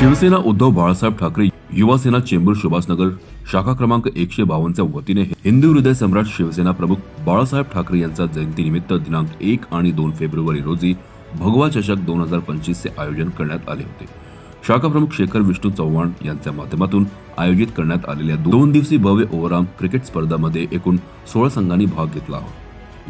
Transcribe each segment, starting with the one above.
शिवसेना उद्धव बाळासाहेब ठाकरे युवासेना चेंबूर सुभाषनगर शाखा क्रमांक एकशे बावन्नच्या वतीने हिंदू हृदय सम्राट शिवसेना प्रमुख बाळासाहेब ठाकरे यांचा जयंतीनिमित्त दिनांक एक आणि दोन फेब्रुवारी रोजी भगवा चषक दोन हजार पंचवीसचे आयोजन करण्यात आले होते. शाखा प्रमुख शेखर विष्णू चव्हाण यांच्या माध्यमातून आयोजित करण्यात आलेल्या दोन दिवसीय भव्य ओव्हरआर्म क्रिकेट स्पर्धामध्ये एकूण सोळा संघांनी भाग घेतला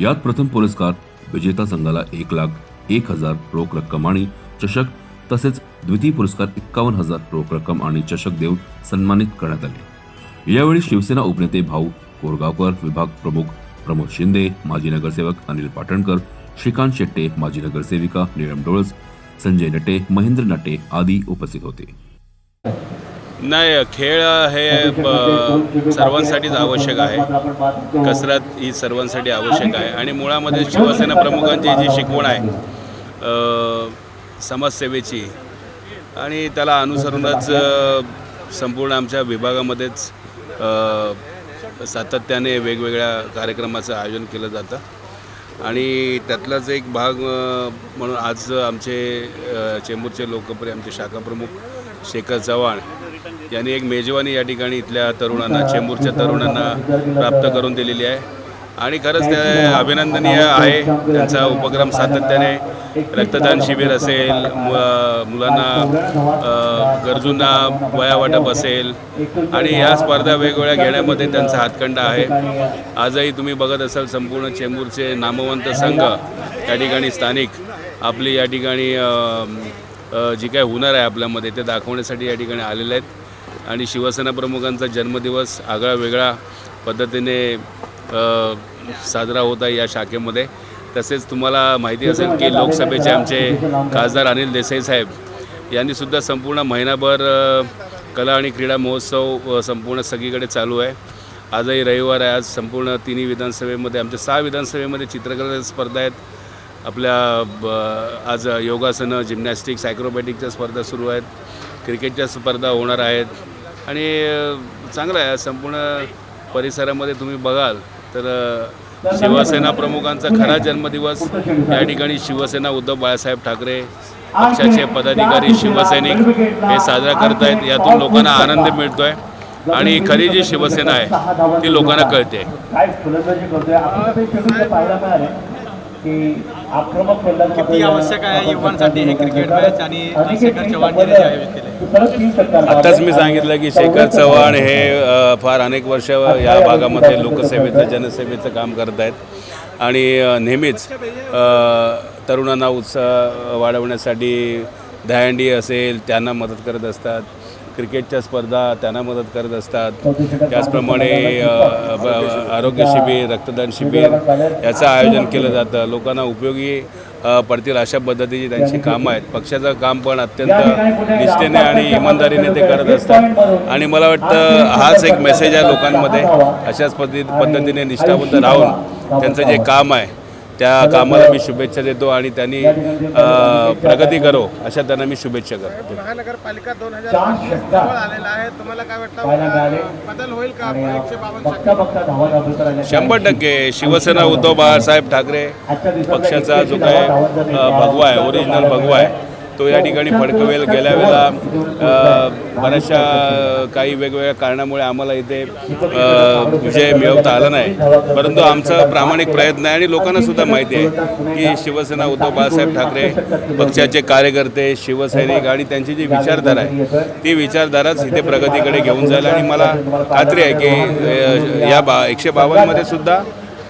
यात प्रथम पुरस्कार विजेता संघाला एक लाख एक हजार रोख रक्कम आणि चषक तसेच द्वितीय पुरस्कार एक्कावन्न हजार रोख रक्कम आणि चषक देऊन सन्मानित करण्यात आले. यावेळी शिवसेना उपनेते भाऊ कोरगावकर विभाग प्रमुख प्रमोद शिंदे माजी नगरसेवक अनिल पाटणकर श्रीकांत शेट्टे माजी नगरसेविका नीलम डोळस संजय नटे महेंद्र नटे आदी उपस्थित होते. नाही खेळ हे सर्वांसाठीच आवश्यक आहे. कसरत ही सर्वांसाठी आवश्यक आहे. आणि मुळामध्ये शिवसेना प्रमुखांची जी शिकवण आहे समाजसेवेची आणि त्याला अनुसरूनच संपूर्ण आमच्या विभागामध्येच सातत्याने वेगवेगळ्या कार्यक्रमाचं आयोजन केलं जातं. आणि त्यातलाच एक भाग म्हणून आज आमचे चेंबूरचे लोकप्रिय आमचे शाखाप्रमुख शेखर चव्हाण यांनी एक मेजवानी या ठिकाणी इथल्या तरुणांना चेंबूरच्या तरुणांना प्राप्त करून दिलेली आहे. आणि खरंच ते अभिनंदनीय आहे. त्यांचा उपक्रम सातत्याने रक्तदान शिबिर असेल मु- मुलांना गरजूंना वया वाटप असेल आणि या स्पर्धा वेगवेगळ्या घेण्यामध्ये त्यांचा हातखंडा आहे. आजही तुम्ही बघत असाल संपूर्ण चेंबूरचे नामवंत संघ या ठिकाणी स्थानिक आपली या ठिकाणी जी काय हुनर आहे आपल्यामध्ये ते दाखवण्यासाठी या ठिकाणी आलेले आहेत. आणि शिवसेना प्रमुखांचा जन्मदिवस आगळा वेगळा पद्धतीने साजरा होत आहे या शाखेमध्ये. तसेच तुम्हाला माहिती असेल की लोकसभेचे आमचे खासदार अनिल देसाई साहेब यांनी सुद्धा संपूर्ण महिनाभर कला आणि क्रीडा महोत्सव संपूर्ण सगळीकडे चालू आहे. आजही रविवार आहे. आज संपूर्ण तिन्ही विधानसभेमध्ये आमच्या सहा विधानसभेमध्ये चित्रकला स्पर्धा आहेत. आपल्या ब- आज योगासनं जिमनॅस्टिक सायक्रोबॅटिकच्या स्पर्धा सुरू आहेत. क्रिकेटच्या स्पर्धा होणार आहेत. आणि चांगलं आहे. संपूर्ण परिसरामध्ये तुम्ही बघाल तर शिवसेना प्रमुखांचा खरा जन्मदिवस या ठिकाणी शिवसेना उद्धव बाळासाहेब ठाकरे पक्षाचे पदाधिकारी शिवसैनिक हे साजरा करत आहेत यातून लोकांना आनंद मिळतो आहे आणि खरी जी शिवसेना आहे ती लोकांना कळते. किती आवश्यक आहे युवांसाठी हे क्रिकेट मॅच आणि शेखर चव्हाण यांनी जे आयोजित केले आत्ताच मी सांगितलं की शेखर चव्हाण हे फार अनेक वर्ष या भागामध्ये लोकसेवेचं जनसेवेचं काम करत आहेत आणि नेहमीच तरुणांना उत्साह वाढवण्यासाठी दहंडी असेल त्यांना मदत करत असतात. क्रिकेटच्या स्पर्धा त्यांना मदत करत असतात. त्याचप्रमाणे आरोग्य शिबिर रक्तदान शिबिर याचं आयोजन केलं जातं. लोकांना उपयोगी पडतील अशा पद्धतीची त्यांची कामं आहेत. पक्षाचं काम पण अत्यंत निष्ठेने आणि इमानदारीने ते करत असतात. आणि मला वाटतं हाच एक मेसेज आहे लोकांमध्ये. अशाच पद्धती पद्धतीने निष्ठावंत राहून त्यांचं जे काम आहे त्या कामाला मी शुभेच्छा देतो आणि त्यांनी प्रगती करो अशा त्यांना मी शुभेच्छा करतो. महानगरपालिका दोन हजार चार पंचवीस षटकार जवळ आलेला आहे. तुम्हाला काय. वाटतं? बदल होईल का. शंभर टक्के शिवसेना उद्धव बाळासाहेब ठाकरे पक्षाचा जो काय भगवा आहे ओरिजिनल भगवा आहे. तो या ठिकाणी फडकवेल. गेल्या वेळेला बऱ्याचशा काही वेगवेगळ्या कारणामुळे आम्हाला इथे विजय मिळवता आला नाही. परंतु आमचा प्रामाणिक प्रयत्न आहे आणि लोकांना सुद्धा माहिती आहे की शिवसेना उद्धव बाळासाहेब ठाकरे पक्षाचे कार्यकर्ते शिवसैनिक आणि त्यांची जी विचारधारा आहे ती विचारधाराच इथे प्रगतीकडे घेऊन जाईल. आणि मला खात्री आहे की या बा एकशे बावन्नमध्ये सुद्धा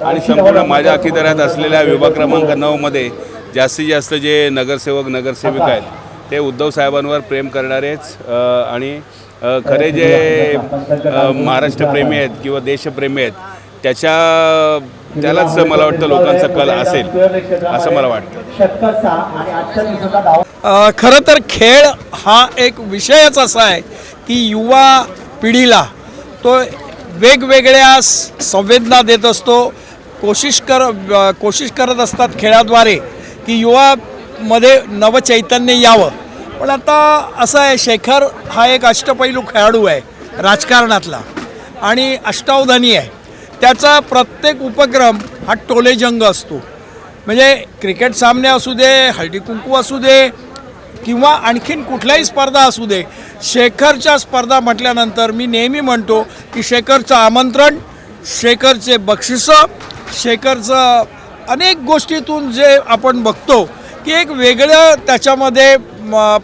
आणि संपूर्ण माझ्या अखिदरात असलेल्या विभाग क्रमांक नऊमध्ये जास्तीत जास्त जे नगरसेवक नगरसेविका आहेत ते उद्धव साहेबांवर प्रेम करणारेच आणि खरे जे अ, महाराष्ट्रप्रेमी आहेत किंवा देशप्रेमी आहेत त्याच्या त्यालाच मला वाटतं लोकांचा कल असेल असं मला वाटतं. खरं तर खेळ हा एक विषयच असा आहे की युवा पिढीला तो वेगवेगळ्या संवेदना देत असतो कोशिश कर कोशिश करत असतात खेळाद्वारे. की युवामध्ये नवचैतन्य यावं. पण आता असं आहे शेखर हा एक अष्टपैलू खेळाडू आहे राजकारणातला. आणि अष्टावधानी आहे. त्याचा प्रत्येक उपक्रम हा टोलेजंग असतो. म्हणजे क्रिकेट सामने असू दे हळदीकुंकू असू दे किंवा आणखीन कुठल्याही स्पर्धा असू दे शेखरच्या स्पर्धा म्हटल्यानंतर मी नेहमी म्हणतो की शेखरचं आमंत्रण शेखरचे बक्षिसं शेखरचं अनेक गोष्टीतून जे आपण बघतो की एक वेगळं त्याच्यामध्ये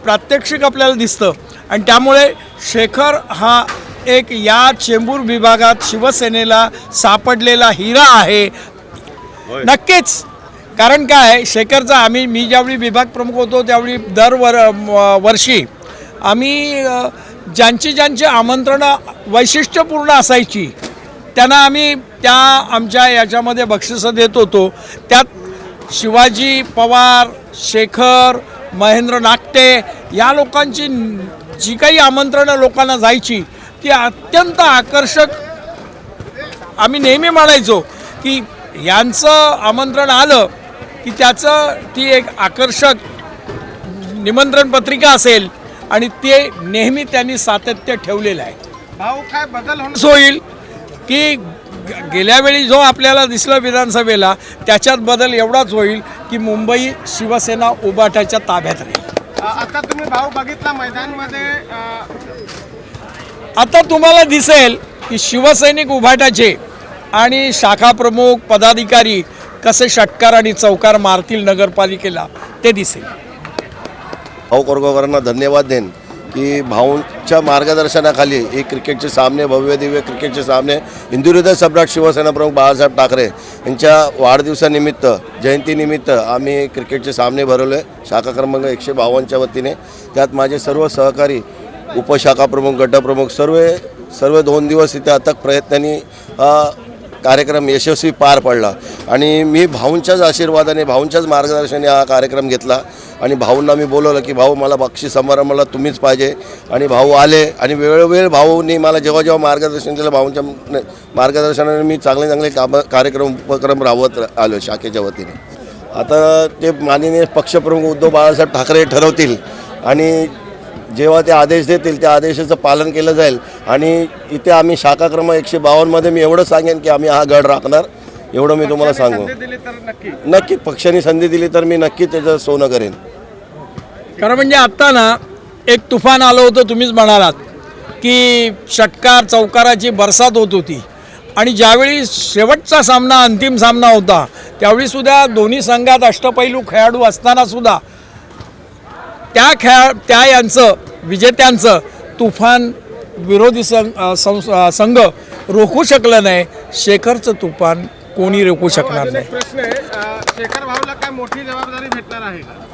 प्रात्यक्षिक आपल्याला दिसतं. आणि त्यामुळे शेखर हा एक या चेंबूर विभागात शिवसेनेला सापडलेला हिरा आहे. नक्कीच. कारण काय शेखरचा आम्ही मी ज्यावेळी विभाग प्रमुख होतो त्यावेळी दर वर वर्षी आम्ही ज्यांची ज्यांची आमंत्रणं वैशिष्ट्यपूर्ण असायची त्यांना आम्ही त्या आमच्या याच्यामध्ये बक्षिसं देत होतो. त्यात शिवाजी पवार शेखर महेंद्र नागटे या लोकांची जी काही आमंत्रणं लोकांना जायची ती अत्यंत आकर्षक आम्ही नेहमी म्हणायचो की यांचं आमंत्रण आलं की त्याचं ती एक आकर्षक निमंत्रण पत्रिका असेल आणि ते नेहमी त्यांनी सातत्य ठेवलेलं आहे. भाऊ काय बदल होईल की गेल्या वेळी जो आपल्याला दिसलं विधानसभेला त्याच्यात बदल एवढाच होईल की मुंबई शिवसेना उबाटाच्या ताब्यात राहील. आता तुम्ही भाऊ बघितला मैदानमध्ये आता तुम्हाला दिसेल की शिवसैनिक उभाटाचे आणि शाखा प्रमुख पदाधिकारी कसे षटकार आणि चौकार मारतील नगरपालिकेला ते दिसेल. भाऊ कोरगावकरांना धन्यवाद देईन. की भाऊंच्या मार्गदर्शनाखाली हे क्रिकेटचे सामने भव्य दिव्य क्रिकेटचे सामने हिंदुहृदय सम्राट शिवसेना प्रमुख बाळासाहेब ठाकरे यांच्या वाढदिवसानिमित्त जयंतीनिमित्त आम्ही क्रिकेटचे सामने भरवले. शाखा क्रमांक एकशे बावन्नच्या वतीने. त्यात माझे सर्व सहकारी उपशाखा प्रमुख गटप्रमुख सर्व सर्व दोन दिवस इथे अथक प्रयत्नांनी कार्यक्रम यशस्वी पार पडला. आणि मी भाऊंच्याच आशीर्वादाने भाऊंच्याच मार्गदर्शनाने हा कार्यक्रम घेतला. आणि भाऊंना मी बोलवलं की भाऊ मला बक्षीस समारंभाला तुम्हीच पाहिजे. आणि भाऊ आले आणि वेळोवेळ भाऊंनी मला जेव्हा जेव्हा मार्गदर्शन केलं भाऊंच्या मार्गदर्शनाने मी चांगले चांगले काम कार्यक्रम उपक्रम राबवत आलो शाखेच्या वतीने. आता ते माननीय पक्षप्रमुख उद्धव बाळासाहेब ठाकरे ठरवतील. आणि जेव्हा ते आदेश देतील त्या आदेशाचं पालन केलं जाईल. आणि इथे आम्ही शाखा क्रमांक एकशे बावन्नमध्ये मी एवढं सांगेन की आम्ही हा गड राखणार. एवढं मी तुम्हाला सांगू. दिली तर नक्की? नक्की पक्षाने संधी दिली तर मी नक्की त्याचं सोनं करेन. कारण म्हणजे आत्ता ना एक तुफान आलं होतं तुम्हीच म्हणालात की षटकार चौकाराची बरसात होत होती. आणि ज्यावेळी शेवटचा सामना अंतिम सामना होता त्यावेळी सुद्धा दोन्ही संघात अष्टपैलू खेळाडू असताना सुद्धा त्या खेळा त्या यांचं विजेत्यांचं तुफान विरोधी संघ संघ रोखू शकलं नाही. शेखरचं तुफान कोणी रोखू शकणार नाही. प्रश्न आहे शेखर भाऊला काय मोठी जबाबदारी भेटणार आहे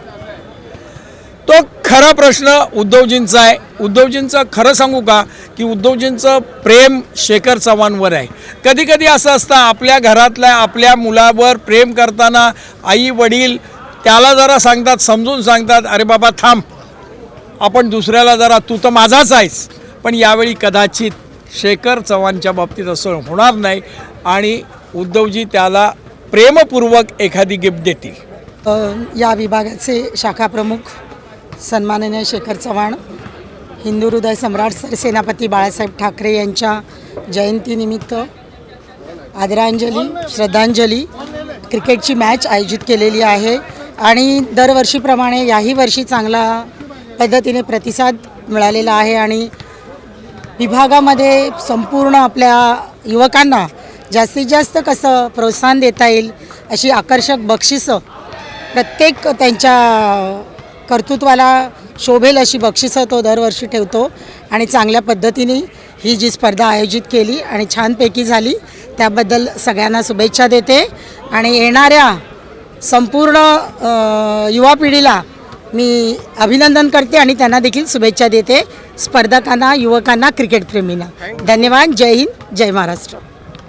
तो खरा प्रश्न उद्धवजींचा आहे. उद्धवजींचं खरं सांगू का की उद्धवजींचं प्रेम शेखर चव्हाणवर आहे. कधी कधी असं असतं आपल्या घरातल्या आपल्या मुलावर प्रेम करताना आई वडील त्याला जरा सांगतात समजून सांगतात अरे बाबा थांब. आपण दुसऱ्याला जरा तू तर माझाच आहेस. पण यावेळी कदाचित शेखर चव्हाणच्या बाबतीत असं होणार नाही आणि उद्धवजी त्याला प्रेमपूर्वक एखादी गिफ्ट देतील. या विभागाचे शाखा प्रमुख सन्माननीय शेखर चव्हाण हिंदू हृदय सम्राट सरसेनापती बाळासाहेब ठाकरे यांच्या जयंतीनिमित्त आदरांजली श्रद्धांजली क्रिकेटची मॅच आयोजित केलेली आहे. आणि दरवर्षीप्रमाणे याही वर्षी चांगला पद्धतीने प्रतिसाद मिळालेला आहे आणि विभागामध्ये संपूर्ण आपल्या युवकांना जास्तीत जास्त कसं प्रोत्साहन देता येईल अशी आकर्षक बक्षिसं प्रत्येक त्यांच्या कर्तृत्वाला शोभेल अशी बक्षिसं तो दरवर्षी ठेवतो आणि चांगल्या पद्धतीने ही जी स्पर्धा आयोजित केली आणि छानपैकी झाली त्याबद्दल सगळ्यांना शुभेच्छा देते. आणि येणाऱ्या संपूर्ण युवा पिढीला मी अभिनंदन करते आणि त्यांना देखील शुभेच्छा देते. स्पर्धकांना युवकांना क्रिकेटप्रेमींना धन्यवाद. जय हिंद. जय महाराष्ट्र.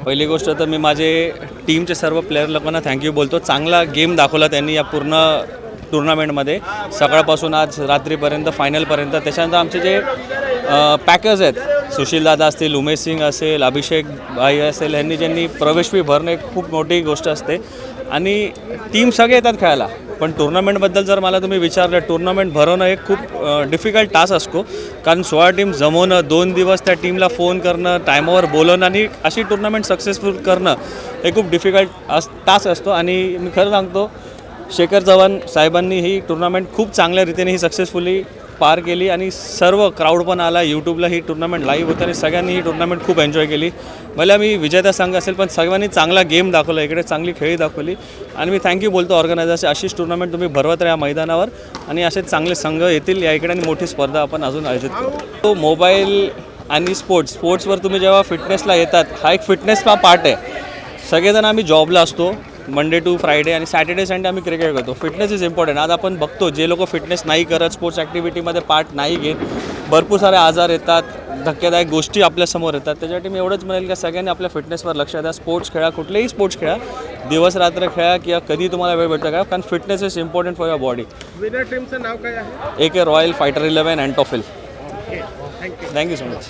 पहिली गोष्ट तर मी माझे टीमचे सर्व प्लेयर लोकांना थँक्यू बोलतो. चांगला गेम दाखवला त्यांनी या पूर्ण टुर्नामेंटमध्ये सकाळपासून आज रात्रीपर्यंत फायनलपर्यंत त्याच्यानंतर आमचे जे पॅकर्स आहेत सुशील दादा असतील उमेश सिंग असेल अभिषेक भाई असेल यांनी ज्यांनी प्रवेश फी भरणं एक खूप मोठी गोष्ट असते. आणि टीम सगळे येतात खेळायला. पण टुर्नामेंटबद्दल जर मला तुम्ही विचारलं टुर्नामेंट भरवणं एक खूप डिफिकल्ट टास्क असतो. कारण सोळा टीम जमवणं दोन दिवस त्या टीमला फोन करणं टायमावर बोलवणं आणि अशी टुर्नामेंट सक्सेसफुल करणं हे खूप डिफिकल्ट अस टास्क असतो. आणि मी खरं सांगतो शेखर चव्हाण साहेबांनी ही टुर्नामेंट खूप चांगल्या रीतीने ही सक्सेसफुली पार केली आणि सर्व क्राऊड पण आला. यूट्यूबला ही टुर्नामेंट लाईव्ह होतं आणि सगळ्यांनी ही टुर्नामेंट खूप एन्जॉय केली. मला मी विजेता संघ असेल पण सगळ्यांनी चांगला गेम दाखवला. इकडे चांगली खेळी दाखवली. आणि मी थँक्यू बोलतो ऑर्गनायझरचे अशीच टुर्नामेंट तुम्ही भरवत राहा मैदानावर आणि असे चांगले संघ येतील. या इकडे आणि मोठी स्पर्धा आपण अजून आयोजित करू. तो मोबाईल आणि स्पोर्ट्स स्पोर्ट्सवर तुम्ही जेव्हा फिटनेसला येतात हा एक फिटनेसचा पार्ट आहे. सगळेजण आम्ही जॉबला असतो. मंडे टू फ्रायडे आणि सॅटर्डे संडे आम्ही क्रिकेट करतो फिटनेस इज इम्पॉर्टंट आज आपण बघतो जे लोक फिटनेस नाही करत स्पोर्ट्स ॲक्टिव्हिटीमध्ये पार्ट नाही घेत भरपूर सारे आजार येतात धक्केदायक गोष्टी आपल्यासमोर येतात. त्याच्यासाठी मी एवढंच म्हणेल की सगळ्यांनी आपल्या फिटनेसवर लक्ष द्या. स्पोर्ट्स खेळा कुठलेही स्पोर्ट्स खेळा दिवस रात्र खेळा किंवा कधी तुम्हाला वेळ भेटतो का? कारण fitness is important for your body winner टीमचं नाव काय आहे? एक royal fighter eleven अँटॉफिल thank you so much